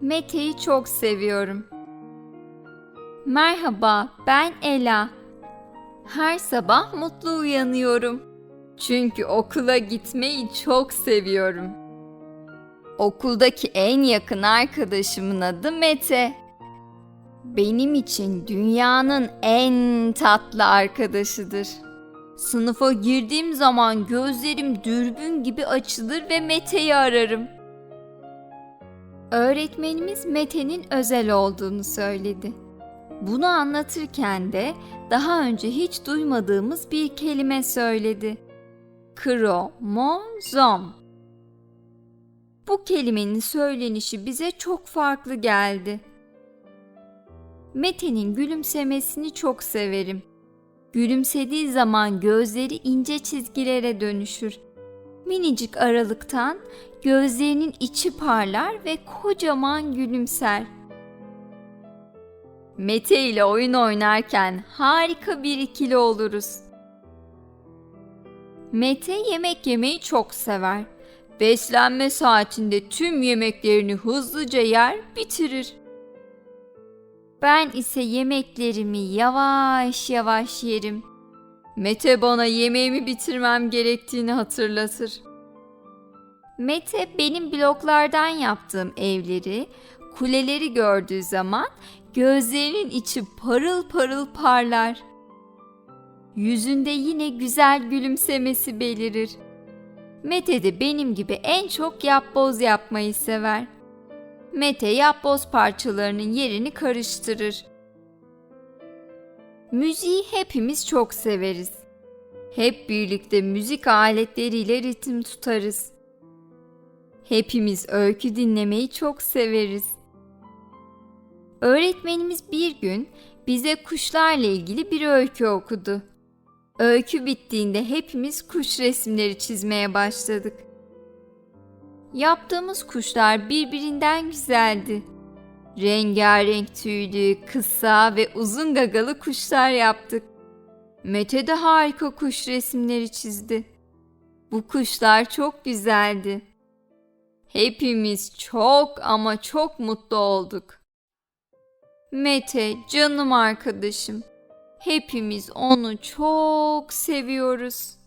Mete'yi çok seviyorum. Merhaba, ben Ela. Her sabah mutlu uyanıyorum. Çünkü okula gitmeyi çok seviyorum. Okuldaki en yakın arkadaşımın adı Mete. Benim için dünyanın en tatlı arkadaşıdır. Sınıfa girdiğim zaman gözlerim dürbün gibi açılır ve Mete'yi ararım. Öğretmenimiz Mete'nin özel olduğunu söyledi. Bunu anlatırken de daha önce hiç duymadığımız bir kelime söyledi. Kromozom. Bu kelimenin söylenişi bize çok farklı geldi. Mete'nin gülümsemesini çok severim. Gülümsediği zaman gözleri ince çizgilere dönüşür. Minicik aralıktan gözlerinin içi parlar ve kocaman gülümser. Mete ile oyun oynarken harika bir ikili oluruz. Mete yemek yemeyi çok sever. Beslenme saatinde tüm yemeklerini hızlıca yer, bitirir. Ben ise yemeklerimi yavaş yavaş yerim. Mete bana yemeğimi bitirmem gerektiğini hatırlatır. Mete benim bloklardan yaptığım evleri, kuleleri gördüğü zaman gözlerinin içi parıl parıl parlar. Yüzünde yine güzel gülümsemesi belirir. Mete de benim gibi en çok yapboz yapmayı sever. Mete yapboz parçalarının yerini karıştırır. Müziği hepimiz çok severiz. Hep birlikte müzik aletleriyle ritim tutarız. Hepimiz öykü dinlemeyi çok severiz. Öğretmenimiz bir gün bize kuşlarla ilgili bir öykü okudu. Öykü bittiğinde hepimiz kuş resimleri çizmeye başladık. Yaptığımız kuşlar birbirinden güzeldi. Rengarenk tüylü, kısa ve uzun gagalı kuşlar yaptık. Mete de harika kuş resimleri çizdi. Bu kuşlar çok güzeldi. Hepimiz çok ama çok mutlu olduk. Mete canım arkadaşım. Hepimiz onu çok seviyoruz.